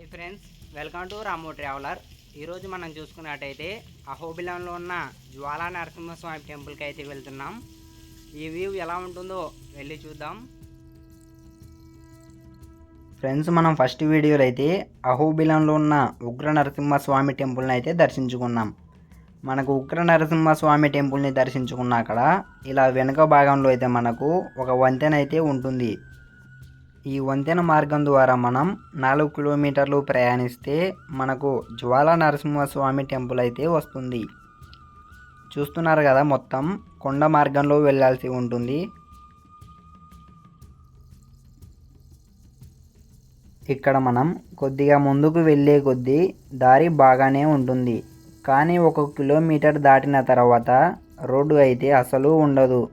Hi friends welcome to Ramu traveller. ఈరోజు మనం చూసుకున్నట్టయితే అహోబిలంలో ఉన్న జ్వాలా నరసింహస్వామి టెంపుల్కి అయితే వెళ్తున్నాం. ఈ వ్యూ ఎలా ఉంటుందో వెళ్ళి చూద్దాం. ఫ్రెండ్స్ మనం ఫస్ట్ వీడియోలో అయితే అహోబిలంలో ఉన్న ఉగ్ర నరసింహస్వామి టెంపుల్ని అయితే దర్శించుకున్నాం. మనకు ఉగ్ర నరసింహస్వామి టెంపుల్ని దర్శించుకున్న అక్కడ ఇలా వెనుక భాగంలో అయితే మనకు ఒక వంతెన అయితే ఉంటుంది. ఈ వంతెన మార్గం ద్వారా మనం నాలుగు కిలోమీటర్లు ప్రయాణిస్తే మనకు జ్వాలా నరసింహస్వామి టెంపుల్ అయితే వస్తుంది. చూస్తున్నారు కదా మొత్తం? కొండ మార్గంలో వెళ్ళాల్సి ఉంటుంది. ఇక్కడ మనం కొద్దిగా ముందుకు వెళ్ళే కొద్దీ దారి బాగానే ఉంటుంది. కానీ ఒక కిలోమీటర్ దాటిన తర్వాత రోడ్డు అయితే అసలు ఉండదు.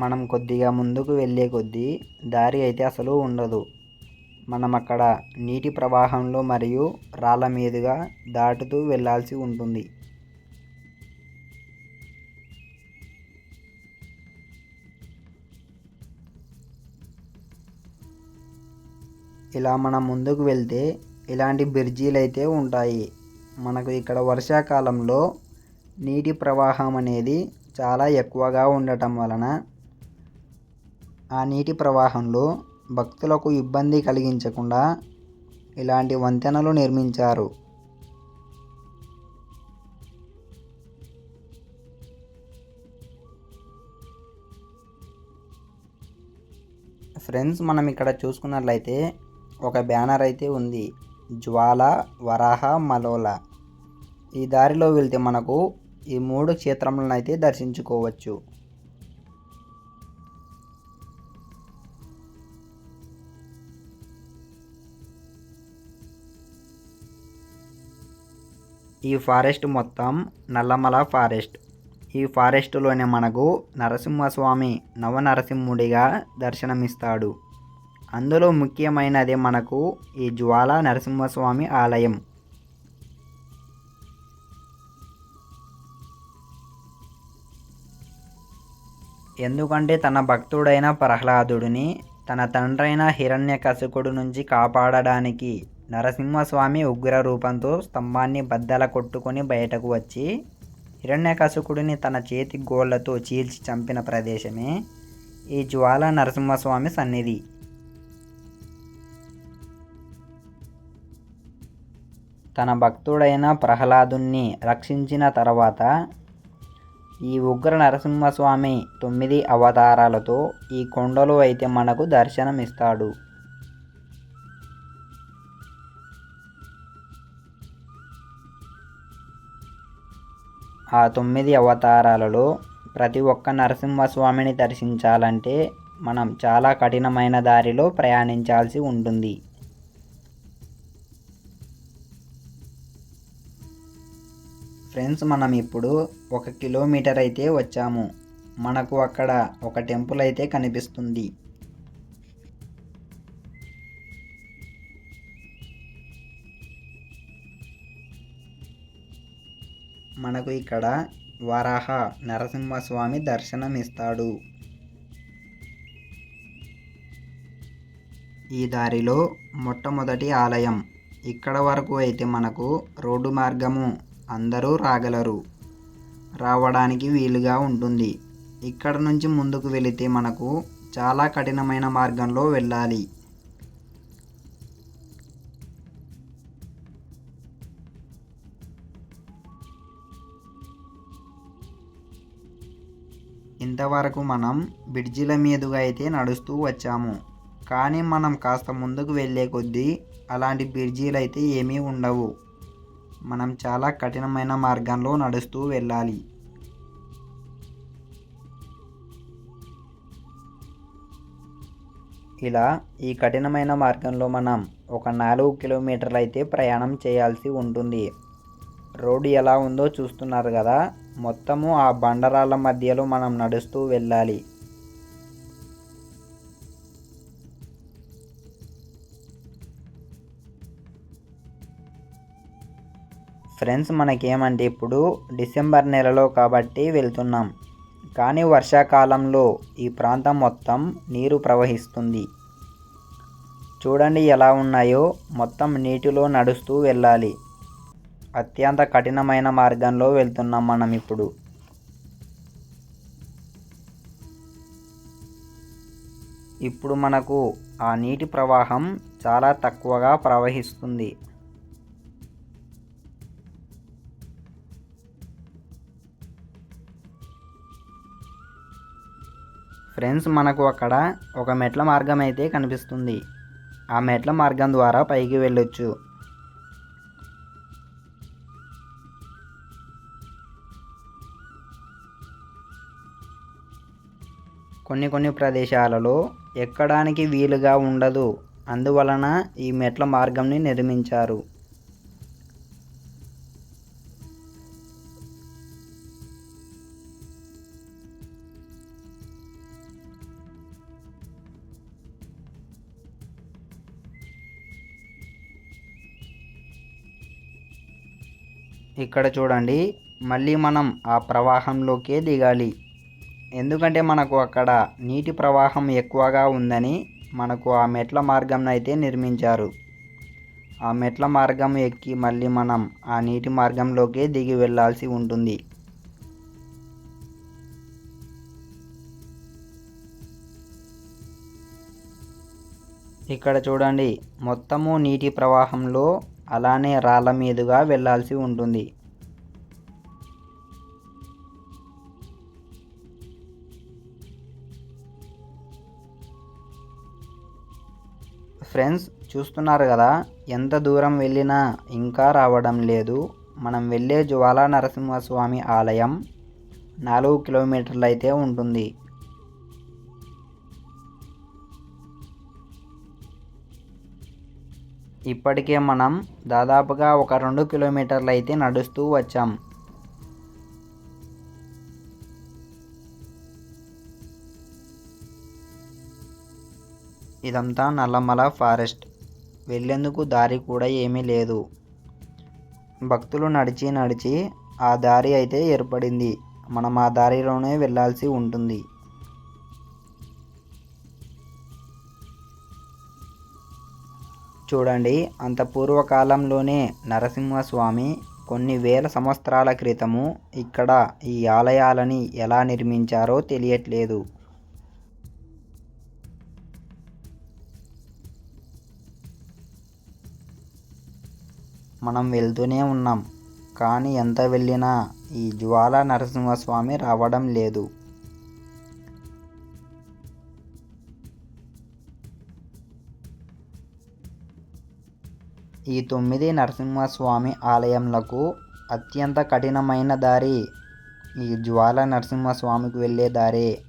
మనం కొద్దిగా ముందుకు వెళ్ళే కొద్దీ దారి అయితే అసలు ఉండదు. మనం అక్కడ నీటి ప్రవాహంలో మరియు రాళ్ళ మీదుగా దాటుతూ వెళ్ళాల్సి ఉంటుంది. ఇలా మనం ముందుకు వెళ్తే ఇలాంటి బ్రిడ్జీలు అయితే ఉంటాయి. మనకు ఇక్కడ వర్షాకాలంలో నీటి ప్రవాహం అనేది చాలా ఎక్కువగా ఉండటం వలన ఆ నీటి ప్రవాహంలో భక్తులకు ఇబ్బంది కలిగించకుండా ఇలాంటి వంతెనలు నిర్మించారు. ఫ్రెండ్స్ మనం ఇక్కడ చూసుకున్నట్లయితే ఒక బ్యానర్ అయితే ఉంది. జ్వాల వరాహ మలోల. ఈ దారిలో వెళ్తే మనకు ఈ మూడు క్షేత్రములను అయితే దర్శించుకోవచ్చు. ఈ ఫారెస్ట్ మొత్తం నల్లమల ఫారెస్ట్. ఈ ఫారెస్ట్లోనే మనకు నరసింహస్వామి నవనరసింహుడిగా దర్శనమిస్తాడు. అందులో ముఖ్యమైనదే మనకు ఈ జ్వాల నరసింహస్వామి ఆలయం. ఎందుకంటే తన భక్తుడైన ప్రహ్లాదుడిని తన తండ్రైన హిరణ్యకశికుడు నుంచి కాపాడడానికి నరసింహస్వామి ఉగ్ర రూపంతో స్తంభాన్ని బద్దల కొట్టుకొని బయటకు వచ్చి హిరణ్యకశుకుడిని తన చేతి గోళ్ళతో చీల్చి చంపిన ప్రదేశమే ఈ జ్వాల నరసింహస్వామి సన్నిధి. తన భక్తుడైన ప్రహ్లాదుని రక్షించిన తర్వాత ఈ ఉగ్ర నరసింహస్వామి తొమ్మిది అవతారాలతో ఈ కొండలో అయితే మనకు దర్శనమిస్తాడు. ఆ తొమ్మిది అవతారాలలో ప్రతి ఒక్క నరసింహస్వామిని దర్శించాలంటే మనం చాలా కఠినమైన దారిలో ప్రయాణించాల్సి ఉంటుంది. ఫ్రెండ్స్ మనం ఇప్పుడు ఒక కిలోమీటర్ అయితే వచ్చాము. మనకు అక్కడ ఒక టెంపుల్ అయితే కనిపిస్తుంది. మనకు ఇక్కడ వరాహ నరసింహస్వామి దర్శనం ఇస్తాడు ఈ దారిలో మొట్టమొదటి ఆలయం. ఇక్కడ వరకు అయితే మనకు రోడ్డు మార్గము అందరూ రాగలరు. రావడానికి వీలుగా ఉంటుంది. ఇక్కడ నుంచి ముందుకు వెళితే మనకు చాలా కఠినమైన మార్గంలో వెళ్ళాలి. ఇంతవరకు మనం బ్రిడ్జిల మీదుగా అయితే నడుస్తూ వచ్చాము. కానీ మనం కాస్త ముందుకు వెళ్ళే కొద్దీ అలాంటి బ్రిడ్జీలు అయితే ఏమీ ఉండవు. మనం చాలా కఠినమైన మార్గంలో నడుస్తూ వెళ్ళాలి. ఇలా ఈ కఠినమైన మార్గంలో మనం ఒక నాలుగు కిలోమీటర్లు అయితే ప్రయాణం చేయాల్సి ఉంటుంది. రోడ్డు ఎలా ఉందో చూస్తున్నారు కదా? మొత్తము ఆ బండరాళ్ళ మధ్యలో మనం నడుస్తూ వెళ్ళాలి. ఫ్రెండ్స్ మనకేమంటే ఇప్పుడు డిసెంబర్ నెలలో కాబట్టి వెళ్తున్నాం. కానీ వర్షాకాలంలో ఈ ప్రాంతం మొత్తం నీరు ప్రవహిస్తుంది. చూడండి ఎలా ఉన్నాయో. మొత్తం నీటిలో నడుస్తూ వెళ్ళాలి. అత్యంత కఠినమైన మార్గంలో వెళ్తున్నాం మనం ఇప్పుడు. ఇప్పుడు మనకు ఆ నీటి ప్రవాహం చాలా తక్కువగా ప్రవహిస్తుంది. ఫ్రెండ్స్ మనకు అక్కడ ఒక మెట్ల మార్గం అయితే కనిపిస్తుంది. ఆ మెట్ల మార్గం ద్వారా పైకి వెళ్ళొచ్చు. కొన్ని కొన్ని ప్రదేశాలలో ఎక్కడానికి వీలుగా ఉండదు. అందువలన ఈ మెట్ల మార్గంని నిర్మించారు. ఇక్కడ చూడండి మళ్ళీ మనం ఆ ప్రవాహంలోకే దిగాలి. ఎందుకంటే మనకు అక్కడ నీటి ప్రవాహం ఎక్కువగా ఉందని మనకు ఆ మెట్ల మార్గం అయితే నిర్మించారు. ఆ మెట్ల మార్గం ఎక్కి మళ్ళీ మనం ఆ నీటి మార్గంలోకే దిగి వెళ్ళాల్సి ఉంటుంది. ఇక్కడ చూడండి మొత్తము నీటి ప్రవాహంలో అలానే రాళ్ళ మీదుగా వెళ్ళాల్సి ఉంటుంది. ఫ్రెండ్స్ చూస్తున్నారు కదా ఎంత దూరం వెళ్ళినా ఇంకా రావడం లేదు. మనం వెళ్ళే జ్వాలా నరసింహస్వామి ఆలయం నాలుగు కిలోమీటర్లు అయితే ఉంటుంది. ఇప్పటికే మనం దాదాపుగా ఒక రెండు కిలోమీటర్లు అయితే నడుస్తూ వచ్చాం. ఇదంతా నల్లమల ఫారెస్ట్. వెళ్ళేందుకు దారి కూడా ఏమీ లేదు. భక్తులు నడిచి నడిచి ఆ దారి అయితే ఏర్పడింది. మనం ఆ దారిలోనే వెళ్ళాల్సి ఉంటుంది. చూడండి అంత పూర్వకాలంలోనే నరసింహస్వామి కొన్ని వేల సంవత్సరాల క్రితము ఇక్కడ ఈ ఆలయాలని ఎలా నిర్మించారో తెలియట్లేదు. మనం వెళ్తూనే ఉన్నాం. కానీ ఎంత వెళ్ళినా ఈ జ్వాల నరసింహస్వామి రావడం లేదు. ఈ తొమ్మిది నరసింహస్వామి ఆలయంలకు అత్యంత కఠినమైన దారి ఈ జ్వాల నరసింహస్వామికి వెళ్ళే దారే.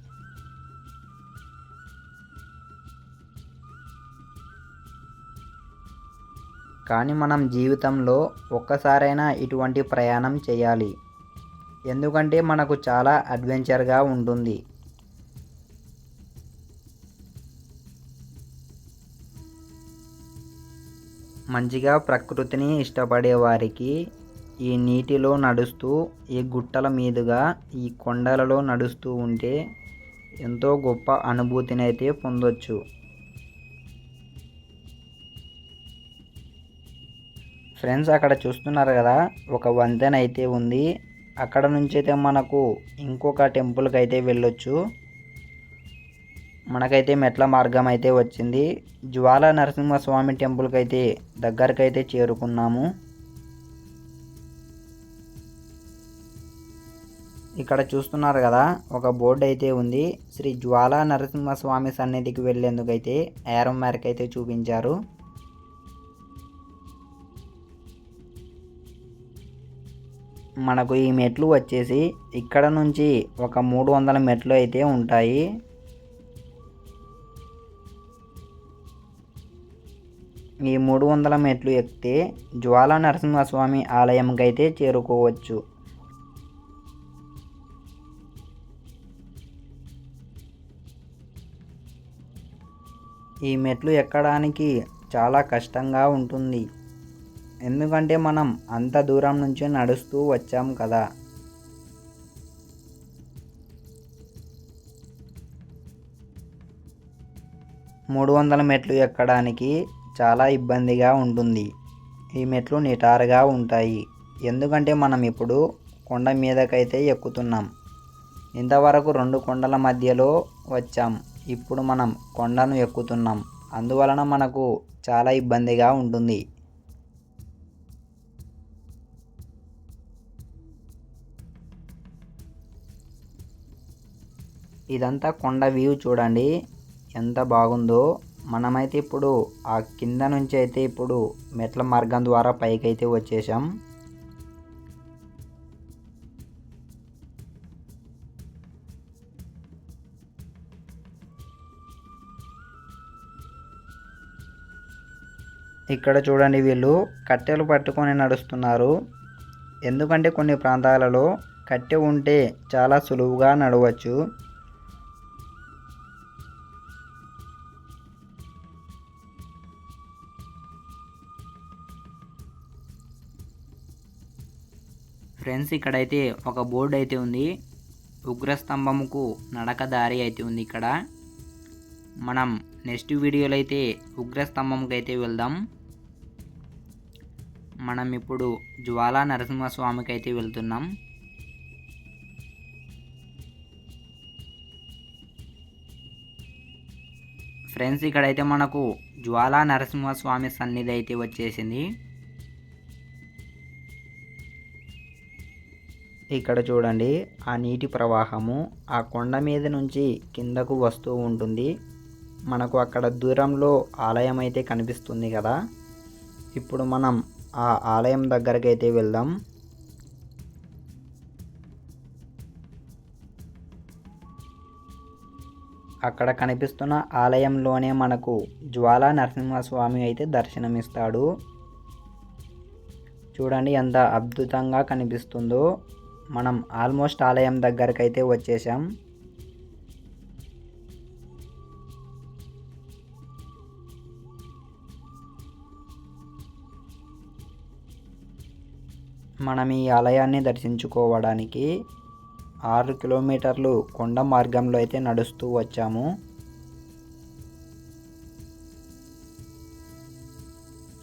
కానీ మనం జీవితంలో ఒక్కసారైనా ఇటువంటి ప్రయాణం చేయాలి. ఎందుకంటే మనకు చాలా అడ్వెంచర్గా ఉంటుంది. మంచిగా ప్రకృతిని ఇష్టపడే వారికి ఈ నీటిలో నడుస్తూ ఈ గుట్టల మీదుగా ఈ కొండలలో నడుస్తూ ఉంటే ఎంతో గొప్ప అనుభూతిని అయితే పొందొచ్చు. ఫ్రెండ్స్ అక్కడ చూస్తున్నారు కదా ఒక వంతెన అయితే ఉంది. అక్కడ నుంచి అయితే మనకు ఇంకొక టెంపుల్కి అయితే వెళ్ళొచ్చు. మనకైతే మెట్ల మార్గం అయితే వచ్చింది. జ్వాల నరసింహస్వామి టెంపుల్కి అయితే దగ్గరకు అయితే చేరుకున్నాము. ఇక్కడ చూస్తున్నారు కదా ఒక బోర్డు అయితే ఉంది. శ్రీ జ్వాల నరసింహస్వామి సన్నిధికి వెళ్ళేందుకైతే ఏరం మేరకు అయితే చూపించారు. మనకు ఈ మెట్లు వచ్చేసి ఇక్కడ నుంచి ఒక మూడు వందల మెట్లు అయితే ఉంటాయి. ఈ మూడు వందల మెట్లు ఎక్కితే జ్వాల నరసింహస్వామి ఆలయంకి అయితే చేరుకోవచ్చు. ఈ మెట్లు ఎక్కడానికి చాలా కష్టంగా ఉంటుంది. ఎందుకంటే మనం అంత దూరం నుంచి నడుస్తూ వచ్చాం కదా. మూడు వందల మెట్లు ఎక్కడానికి చాలా ఇబ్బందిగా ఉంటుంది. ఈ మెట్లు నిటారుగా ఉంటాయి. ఎందుకంటే మనం ఇప్పుడు కొండ మీదకైతే ఎక్కుతున్నాం. ఇంతవరకు రెండు కొండల మధ్యలో వచ్చాం. ఇప్పుడు మనం కొండను ఎక్కుతున్నాం. అందువలన మనకు చాలా ఇబ్బందిగా ఉంటుంది. ఇదంతా కొండ వ్యూ చూడండి. ఎంత బాగుందో. మనమైతే ఇప్పుడు ఆ కింద నుంచి అయితే ఇప్పుడు మెట్ల మార్గం ద్వారా పైకి అయితే వచ్చేసాం ఇక్కడ చూడండి వీళ్ళు కట్టెలు పట్టుకొని నడుస్తున్నారు. ఎందుకంటే కొన్ని ప్రాంతాలలో కట్టె ఉంటే చాలా సులువుగా నడవచ్చు. ఫ్రెండ్స్ ఇక్కడైతే ఒక బోర్డు అయితే ఉంది. ఉగ్రస్తంభముకు నడక దారి అయితే ఉంది ఇక్కడ. మనం నెక్స్ట్ వీడియోలో అయితే ఉగ్రస్తంభంకి అయితే వెళ్దాం. మనం ఇప్పుడు జ్వాలా నరసింహస్వామికి అయితే వెళ్తున్నాం. ఫ్రెండ్స్ ఇక్కడైతే మనకు జ్వాలా నరసింహస్వామి సన్నిధి అయితే వచ్చేసింది. ఇక్కడ చూడండి ఆ నీటి ప్రవాహము ఆ కొండ మీద నుంచి కిందకు వస్తూ ఉంటుంది. మనకు అక్కడ దూరంలో ఆలయం అయితే కనిపిస్తుంది కదా. ఇప్పుడు మనం ఆ ఆలయం దగ్గరికి అయితే వెళ్దాం. అక్కడ కనిపిస్తున్న ఆలయంలోనే మనకు జ్వాలా నరసింహస్వామి అయితే దర్శనమిస్తాడు. చూడండి ఎంత అద్భుతంగా కనిపిస్తుందో. మనం ఆల్మోస్ట్ ఆలయం దగ్గరకైతే వచ్చేసాం. మనం ఈ ఆలయాన్ని దర్శించుకోవడానికి ఆరు కిలోమీటర్లు కొండ మార్గంలో అయితే నడుస్తూ వచ్చాము.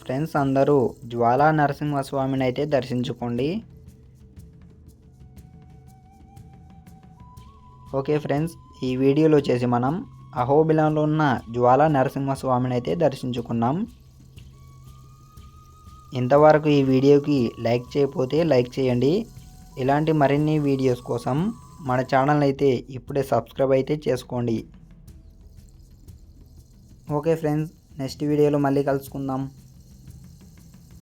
ఫ్రెండ్స్ అందరూ జ్వాలా నరసింహస్వామిని అయితే దర్శించుకోండి. ఓకే ఫ్రెండ్స్ ఈ వీడియోలో వచ్చేసి మనం అహోబిలంలో ఉన్న జ్వాలా నరసింహస్వామిని అయితే దర్శించుకున్నాం. ఇంతవరకు ఈ వీడియోకి లైక్ చేయకపోతే లైక్ చేయండి. ఇలాంటి మరిన్ని వీడియోస్ కోసం మన ఛానల్ అయితే ఇప్పుడే సబ్స్క్రైబ్ అయితే చేసుకోండి. ఓకే ఫ్రెండ్స్ నెక్స్ట్ వీడియోలో మళ్ళీ కలుసుకుందాం.